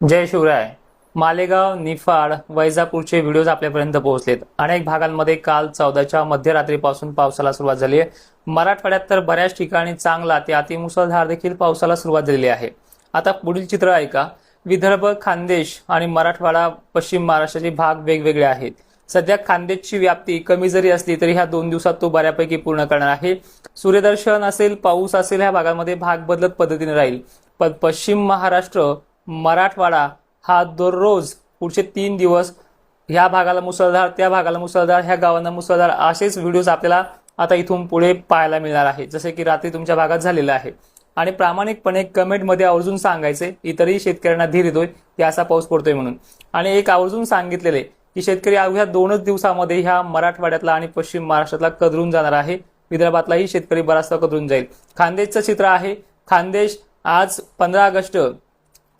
जय शिवराय. मालेगाव निफाड वैजापूरचे व्हिडिओज आपल्यापर्यंत पोहोचलेत. अनेक भागांमध्ये काल चौदाच्या मध्यरात्रीपासून पावसाला सुरुवात झाली आहे. मराठवाड्यात तर बऱ्याच ठिकाणी चांगला ते अतिमुसळधार देखील पावसाला सुरुवात झालेली आहे. आता पुढील चित्र ऐका. विदर्भ खानदेश आणि मराठवाडा पश्चिम महाराष्ट्राचे भाग वेगवेगळे आहेत. सध्या खानदेशची व्याप्ती कमी जरी असली तरी ह्या दोन दिवसात तो बऱ्यापैकी पूर्ण करणार आहे. सूर्यदर्शन असेल पाऊस असेल ह्या भागामध्ये भाग बदलत पद्धतीने राहील. पण पश्चिम महाराष्ट्र मराठवाडा हा दररोज पुढचे तीन दिवस ह्या भागाला मुसळधार त्या भागाला मुसळधार ह्या गावांना मुसळधार असेच व्हिडिओज आपल्याला आता इथून पुढे पाहायला मिळणार आहे जसे की रात्री तुमच्या भागात झालेलं आहे. आणि प्रामाणिकपणे कमेंटमध्ये आवर्जून सांगायचे इतरही शेतकऱ्यांना धीर येतोय की असा पाऊस पडतोय म्हणून. आणि एक आवर्जून सांगितलेले की शेतकरी अवघ्या दोनच दिवसामध्ये ह्या मराठवाड्यातला आणि पश्चिम महाराष्ट्रातला कदरून जाणार आहे. विदर्भातलाही शेतकरी बराचसा कदरून जाईल. खानदेशचं चित्र आहे. खानदेश आज पंधरा ऑगस्ट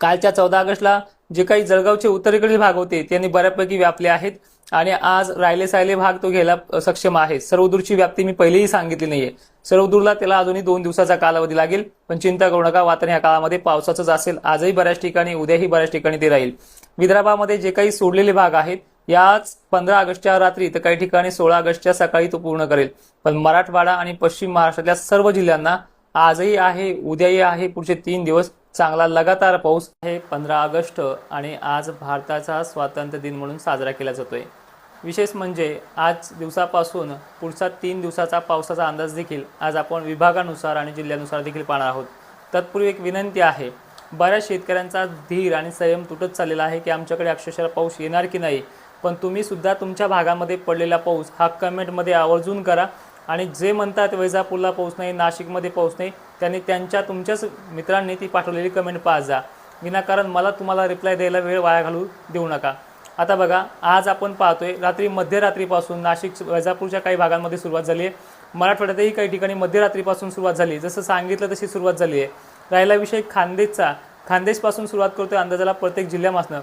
कालच्या चौदा ऑगस्टला जे काही जळगावचे उत्तरेकडील भाग होते त्यांनी बऱ्यापैकी व्यापले आहेत आणि आज राहिले सायले भाग तो घ्यायला सक्षम आहे. सर्वदूरची व्याप्ती मी पहिलेही सांगितली नाहीये. सर्वदूरला त्याला अजूनही दोन दिवसाचा कालावधी लागेल पण चिंता करू नका वातावरण या काळामध्ये पावसाचंच असेल. आजही बऱ्याच ठिकाणी उद्याही बऱ्याच ठिकाणी ते राहील. विदर्भामध्ये जे काही सोडलेले भाग आहेत याच पंधरा ऑगस्टच्या रात्री तर काही ठिकाणी सोळा ऑगस्टच्या सकाळी तो पूर्ण करेल. पण मराठवाडा आणि पश्चिम महाराष्ट्रातल्या सर्व जिल्ह्यांना आजही आहे उद्याही आहे पुढचे तीन दिवस चांगला लगातार पाऊस आहे पंधरा ऑगस्ट आणि आज भारताचा स्वातंत्र्य दिन म्हणून साजरा केला जातोय. विशेष म्हणजे आज दिवसापासून पुढचा तीन दिवसाचा पावसाचा अंदाज देखील आज आपण विभागानुसार आणि जिल्ह्यानुसार देखील पाहणार आहोत. तत्पूर्वी एक विनंती आहे बऱ्याच शेतकऱ्यांचा धीर आणि संयम तुटत चाललेला आहे की आमच्याकडे अक्षरशः पाऊस येणार की नाही पण तुम्हीसुद्धा तुमच्या भागामध्ये पडलेला पाऊस हा कमेंटमध्ये आवर्जून करा. आणि जे म्हणतात वैजापूरला पाऊस नाही नाशिकमध्ये पोहोच नाही त्यांनी त्यांच्या तुमच्याच मित्रांनी ती पाठवलेली कमेंट पाहा जा. विनाकारण मला तुम्हाला रिप्लाय द्यायला वेळ वाया घालू देऊ नका. आता बघा आज आपण पाहतोय रात्री मध्यरात्रीपासून नाशिक वैजापूरच्या काही भागांमध्ये सुरुवात झाली आहे. मराठवाड्यातही काही ठिकाणी मध्यरात्रीपासून सुरुवात झाली जसं सांगितलं तशी सुरुवात झाली आहे. राहिला विषय खानदेशचा खानदेशपासून सुरुवात करतो आहे अंदाजाला प्रत्येक जिल्ह्यापासनं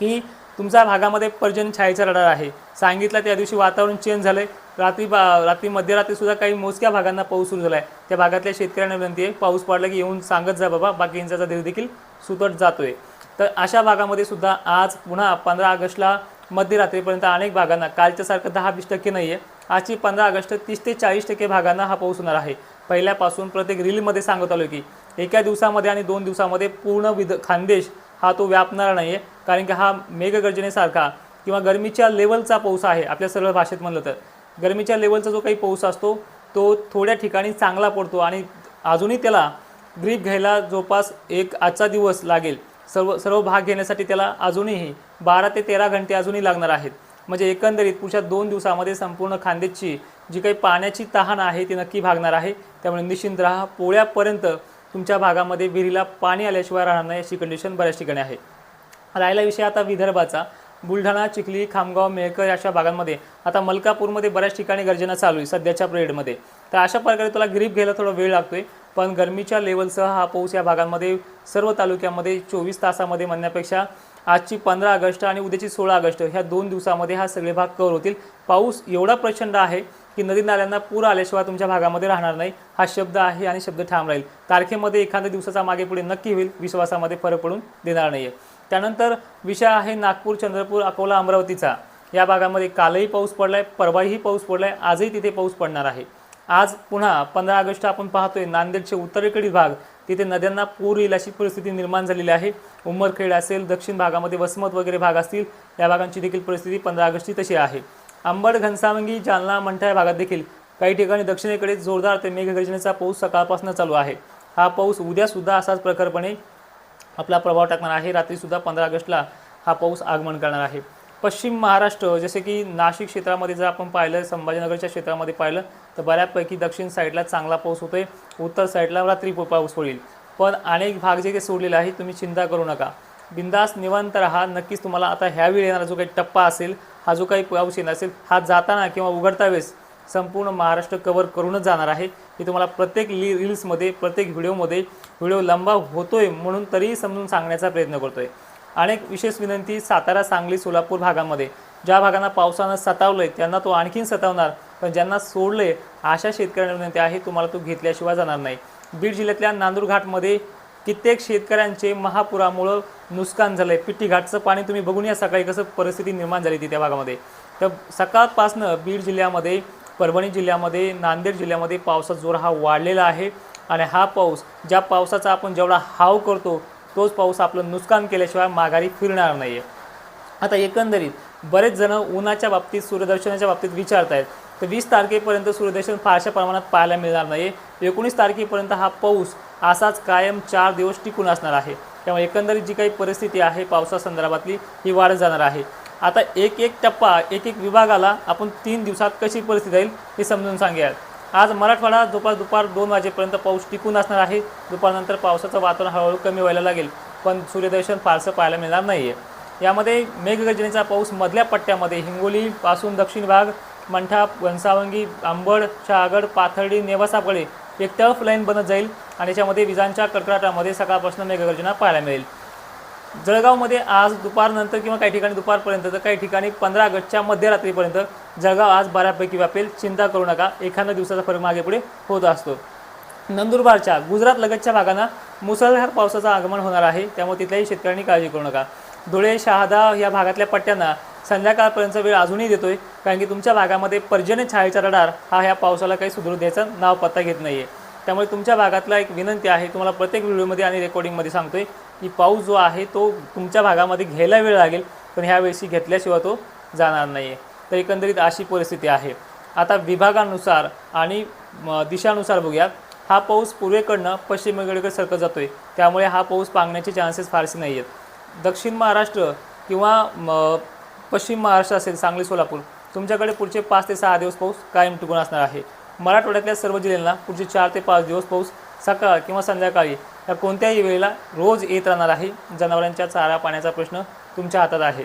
की तुमच्या भागामध्ये पर्जन छायेचा रडार आहे. सांगितलं त्या दिवशी वातावरण चेंज झालं आहे रात्री बा रात्री मध्यरात्रीसुद्धा काही मोजक्या भागांना पाऊस सुरू झाला आहे त्या भागातल्या शेतकऱ्यांना विनंती आहे पाऊस पडला की येऊन सांगत जा बाबा बाकी यांचा धीर देखील सुतट जातोय. तर अशा भागामध्ये सुद्धा आज पुन्हा पंधरा ऑगस्टला मध्यरात्रीपर्यंत अनेक भागांना कालच्यासारखं दहा वीस टक्के नाही आहे आजची पंधरा ऑगस्ट तीस ते चाळीस टक्के भागांना हा पाऊस होणार आहे. पहिल्यापासून प्रत्येक रीलमध्ये सांगत आलो की एका दिवसामध्ये आणि दोन दिवसामध्ये पूर्ण विद खानदेश हा तो व्यापणारा नाही आहे कारण की हा मेघगर्जनेसारखा किंवा गरमीच्या लेवलचा पाऊस आहे आपल्या सरळ भाषेत म्हणलं तर. गरमीच्या लेवलचा जो काही पाऊस असतो तो थोड्या ठिकाणी चांगला पडतो आणि अजूनही त्याला ग्रीप घ्यायला जवळपास एक आजचा दिवस लागेल. सर्व सर्व भाग घेण्यासाठी त्याला अजूनही बारा ते तेरा घंटे अजूनही लागणार आहेत. म्हणजे एकंदरीत पुढच्या दोन दिवसामध्ये संपूर्ण खांदेची जी काही पाण्याची तहान आहे ती नक्की भागणार आहे. त्यामुळे निश्चिंत राहा पोळ्यापर्यंत तुमच्या भागामध्ये विहिरीला पाणी आल्याशिवाय राहणार नाही अशी कंडिशन बऱ्याच ठिकाणी आहे. राहिला विषय आता विदर्भाचा. बुलढाणा चिखली खामगाव मेहकर अशा भागांमध्ये. आता मलकापूरमध्ये बऱ्याच ठिकाणी गर्जना चालू आहे सध्याच्या पिरियडमध्ये तर अशा प्रकारे तुला ग्रीप घ्यायला थोडा वेळ लागतोय पण गरमीच्या लेवलसह हा पाऊस या भागांमध्ये सर्व तालुक्यामध्ये चोवीस तासामध्ये म्हणण्यापेक्षा आजची पंधरा ऑगस्ट आणि उद्याची सोळा ऑगस्ट ह्या दोन दिवसामध्ये हा सगळे भाग कव्हर होतील. पाऊस एवढा प्रचंड आहे की नदी नाल्यांना पूर आल्याशिवाय तुमच्या भागामध्ये राहणार नाही. हा शब्द आहे आणि शब्द ठाम राहील. तारखेमध्ये एखाद्या दिवसाचा मागे पुढे नक्की होईल. विश्वासामध्ये फरक पडून देणार नाही आहे त्यानंतर विषय आहे नागपूर चंद्रपूर अकोला अमरावतीचा. या भागामध्ये कालही पाऊस पडला आहे परवाही पाऊस पडला आहे आजही तिथे पाऊस पडणार आहे. आज पुन्हा पंधरा ऑगस्ट आपण पाहतोय नांदेडचे उत्तरेकडील भाग तिथे नद्यांना पूर येईल अशी परिस्थिती निर्माण झालेली आहे. उमरखेड असेल दक्षिण भागामध्ये वसमत वगैरे भाग असतील या भागांची देखील परिस्थिती पंधरा ऑगस्टची तशी आहे. अंबड घनसावंगी जालना मंठा या भागात देखील काही ठिकाणी दक्षिणेकडे जोरदार ते मेघगर्जनेचा पाऊस सकाळपासून चालू आहे. हा पाऊस उद्यासुद्धा असाच प्रखरपणे आपला प्रभाव टाकणार आहे. रात्रीसुद्धा पंधरा ऑगस्टला हा पाऊस आगमन करणार आहे. पश्चिम महाराष्ट्र जसे की नाशिक क्षेत्रामध्ये जर आपण पाहिलं संभाजीनगरच्या क्षेत्रामध्ये पाहिलं तर बऱ्यापैकी दक्षिण साईडला चांगला पाऊस होतोय. उत्तर साईडला रात्री पाऊस पडेल पण अनेक भाग जे काही सोडलेले आहे तुम्ही चिंता करू नका. बिंदास निवांत राहा. नक्कीच तुम्हाला आता ह्यावेळी येणारा जो काही टप्पा असेल हा जो काही पाऊस येणार असेल हा जाताना किंवा उघडता वेळेस संपूर्ण महाराष्ट्र कव्हर करूनच जाणार आहे. की तुम्हाला प्रत्येक ली रील्समध्ये प्रत्येक व्हिडिओमध्ये व्हिडिओ लंबा होतो आहे म्हणून तरीही समजून सांगण्याचा प्रयत्न करतो आहे अनेक विशेष विनंती सातारा सांगली सोलापूर भागामध्ये ज्या भागांना पावसानं सतावलंय त्यांना तो आणखीन सतावणार पण ज्यांना सोडले अशा शेतकऱ्यांना विनंती आहे तुम्हाला तो घेतल्याशिवाय जाणार नाही. बीड जिल्ह्यातल्या नांदूर घाटमध्ये कित्येक शेतकऱ्यांचे महापुरामुळं नुकसान झालं आहे पिट्टीघाटचं पाणी तुम्ही बघून या सकाळी कसं परिस्थिती निर्माण झाली ती त्या भागामध्ये. तर सकाळपासनं बीड जिल्ह्यामध्ये परभणी जिल्ह्यामध्ये नांदेड जिल्ह्यामध्ये पावसाचा जोर हा वाढलेला आहे. आणि हा पाऊस ज्या पावसाचा आपण जेवढा हाव करतो तोच पाऊस आपलं नुकसान केल्याशिवाय माघारी फिरणार नाही आहे आता एकंदरीत बरेच जण उन्हाच्या बाबतीत सूर्यदर्शनाच्या बाबतीत विचारत आहेत तर वीस तारखेपर्यंत सूर्यदर्शन फारशा प्रमाणात पाहायला मिळणार नाही एकोणीस तारखेपर्यंत हा पाऊस असाच कायम चार दिवस टिकून असणार आहे. त्यामुळे एकंदरीत जी काही परिस्थिती आहे पावसासंदर्भातली ही वाढत जाणार आहे. आता एक एक टप्पा एक एक विभागाला आपण तीन दिवसात कशी परिस्थिती राहील हे समजून सांगूयात. आज मराठवाडा दुपार दुपार दोन वाजेपर्यंत पाऊस टिकून असणार आहे. दुपारनंतर पावसाचं वातावरण हळूहळू कमी व्हायला लागेल पण सूर्यदर्शन फारसं पाहायला मिळणार नाही आहे यामध्ये मेघगर्जनेचा पाऊस मधल्या पट्ट्यामध्ये हिंगोलीपासून दक्षिण भाग मंठा घनसावंगी आंबड शहागड पाथर्डी नेवासाकडे एक टफ लाईन बनत जाईल आणि याच्यामध्ये विजांच्या कडकडाटामध्ये सकाळपासून मेघगर्जना पाहायला मिळेल. जळगावमध्ये आज दुपारनंतर किंवा काही ठिकाणी दुपारपर्यंत तर काही ठिकाणी पंधरा ऑगस्टच्या मध्यरात्रीपर्यंत जळगाव आज बऱ्यापैकी व्यापेल चिंता करू नका. एखाद्या दिवसाचा फरक मागे पुढे होत असतो. नंदुरबारच्या गुजरात लगतच्या भागांना मुसळधार पावसाचं आगमन होणार आहे. त्यामुळे तिथल्याही शेतकऱ्यांनी काळजी करू नका. धुळे शहादा या भागातल्या पट्ट्यांना संध्याकाळपर्यंत वेळ अजूनही देतोय कारण की तुमच्या भागामध्ये पर्जन्य छायेचा रडार हा ह्या पावसाला काही सुधरू द्यायचा नाव पत्ता घेत नाही आहे त्यामुळे तुमच्या भागातला एक विनंती आहे. तुम्हाला प्रत्येक व्हिडिओमध्ये आणि रेकॉर्डिंगमध्ये सांगतोय की पाऊस जो आहे तो तुमच्या भागामध्ये घ्यायला वेळ लागेल पण ह्या वेळेशी घेतल्याशिवाय तो जाणार नाही आहे तर एकंदरीत अशी परिस्थिती आहे. आता विभागानुसार आणि म, दिशानुसार बघूयात हा पाऊस पूर्वेकडनं पश्चिमेकडे सरकत आहे त्यामुळे हा पाऊस पांगण्याचे चान्सेस फारसे नाही आहेत दक्षिण महाराष्ट्र किंवा पश्चिम महाराष्ट्र असेल सांगली सोलापूर तुमच्याकडे पुढचे पाच ते सहा दिवस पाऊस कायम टिकून असणार आहे. मराठवाड्यातल्या सर्व जिल्ह्यांना पुढचे चार ते पाच दिवस पाऊस सकाळ किंवा संध्याकाळी या कोणत्याही वेळेला रोज येत राहणार आहे. जनावरांच्या चारा पाण्याचा प्रश्न तुमच्या हातात आहे.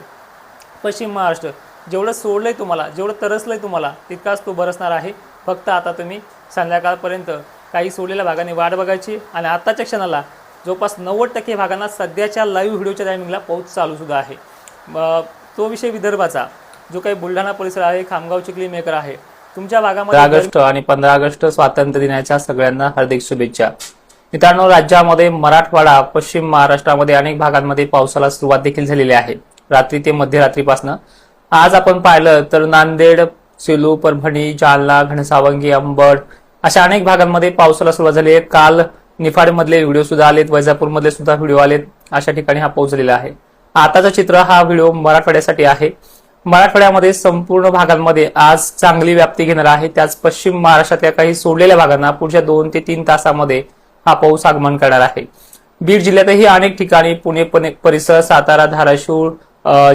पश्चिम महाराष्ट्र जेवढं सोडलंय तुम्हाला जेवढं तरसलंय तुम्हाला तितकाच तो बरसणार आहे. फक्त आता तुम्ही संध्याकाळपर्यंत काही सोडलेल्या भागाने वाट बघायची आणि आत्ताच्या क्षणाला जवळपास नव्वद टक्के भागांना सध्याच्या लाईव्ह व्हिडिओच्या टायमिंगला पाऊस चालूसुद्धा आहे. तो विषय विदर्भाचा जो काही बुलढाणा परिसर आहे खामगाव चिखली मेकर आहे. तुमच्या भागामध्ये ऑगस्ट आणि पंधरा ऑगस्ट स्वातंत्र्य दिनाच्या सगळ्यांना हार्दिक शुभेच्छा. मित्रांनो राज्यामध्ये मराठवाडा पश्चिम महाराष्ट्रामध्ये अनेक भागांमध्ये पावसाला सुरुवात देखील झालेली आहे. रात्री ते मध्यरात्रीपासून. आज आपण पाहिलं तर नांदेड सेलू परभणी जालना घनसावंगी अंबड अशा अनेक भागांमध्ये पावसाला सुरुवात झाली आहे. काल निफाडमधले व्हिडिओ सुद्धा आलेत वैजापूरमधले सुद्धा व्हिडिओ आलेत. अशा ठिकाणी हा पाऊस झालेला आहे. आताचं चित्र हा व्हिडिओ मराठवाड्यासाठी आहे. मराठवाड्यामध्ये संपूर्ण भागांमध्ये आज चांगली व्याप्ती घेणार आहे. त्याच पश्चिम महाराष्ट्रातल्या काही सोडलेल्या भागांना पुढच्या दोन ते तीन तासामध्ये हा पाऊस आगमन करणार आहे. बीड जिल्ह्यातही अनेक ठिकाणी पुणे परिसर सातारा धाराशिव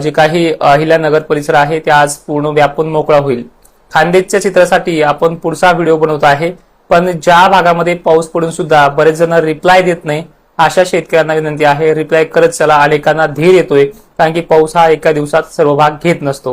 जे काही अहिल्यानगर परिसर आहे ते आज पूर्ण व्यापून मोकळा होईल. खानदेशच्या चित्रासाठी आपण पुढचा व्हिडिओ बनवतो आहे पण ज्या भागामध्ये पाऊस पडून सुद्धा बरेच जण रिप्लाय देत नाही अशा शेतकऱ्यांना विनंती आहे रिप्लाय करत चला. अनेकांना धीर येतोय कारण की पाऊस हा एका दिवसात सर्व भाग घेत नसतो.